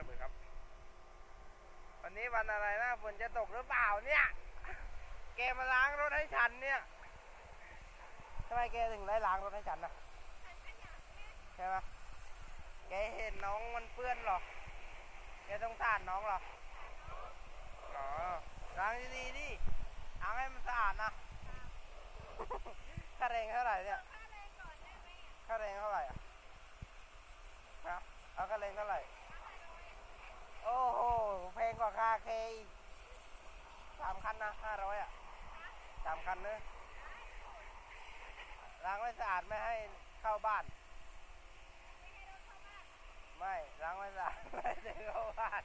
ระเบิดครับ วันนี้วันอะไรนะฝนจะตกหรือเปล่าเนี่ยแกมาล้างรถให้ฉันเนี่ยทำไมแกถึงได้ล้างรถให้ฉันนะใช่ไหมแกเห็นน้องมันเปื้อนเหรอแกต้องสาดน้องเหรออ๋อล้างดีๆดิล้างให้มันสะอาดนะค่าแรงเท่าไหร่เนี่ยค่าแรงเท่าไหร่อะฮะเอาค่าแรงเท่าไหร่ โอ้โห แพงกว่าค่า เคอีกสามคันนะห้าร้อยอะสามคันเนอะล้างไม่สะอาดไม่ให้เข้าบ้าน ไม่ล้างไม่สะอาดไม่ให้เข้าบ้าน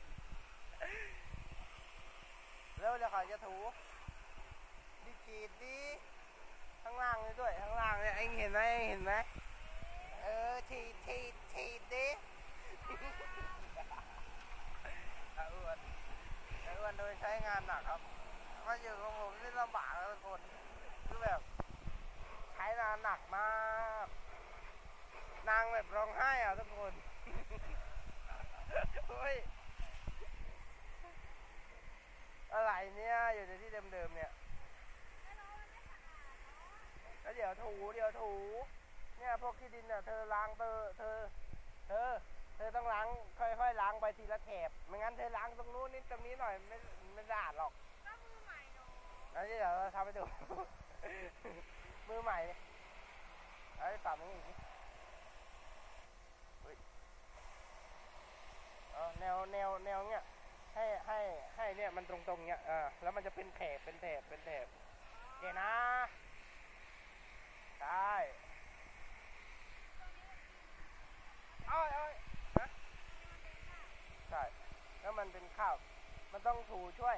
แล้วเดี๋ยวเขาจะถูดีขีดดีข้างล่างนี่ด้วยข้างล่างเนี่ยเองเห็นไหมเองเห็นไหมเออฉีดฉีดฉีดดิ อาอ้วนอาอ้วนโดยใช้ งานหนักครับ มาอยู่กับผมนี่ลำบากแล้วทุกคน คือแบบ ใช้งานหนักมาก นางแบบร้องไห้อะทุกคนเฮ้ยอะไรเนี่ยอยู่ในที่เดิมๆเนี่ยแล้วเดี๋ยวถูเดี๋ยวถู เนี่ยพวกขี้ดินเนี่ยเธอล้างเธอเธอ เธอ เธอต้องล้างค่อยๆล้างไปทีละแถบไม่งั้นเธอล้างตรง นู้นนิดตรงนี้หน่อยไม่ไม่สะอาดหรอกแล้วเดี๋ยวเราทำให้ดู มือใหม่ไอ้ปรับนี้อีกนิดเฮ้ยเอาแนวแนวแนวเนี้ยให้ให้ให้เนี่ยมันตรงๆเนี้ยเออแล้วมันจะเป็นแถบเป็นแถบเป็นแถบเดี๋ยวนะได้เอ้ยเอ้ยฮะใช่แล้วมันเป็นข้าว มันต้องถูช่วย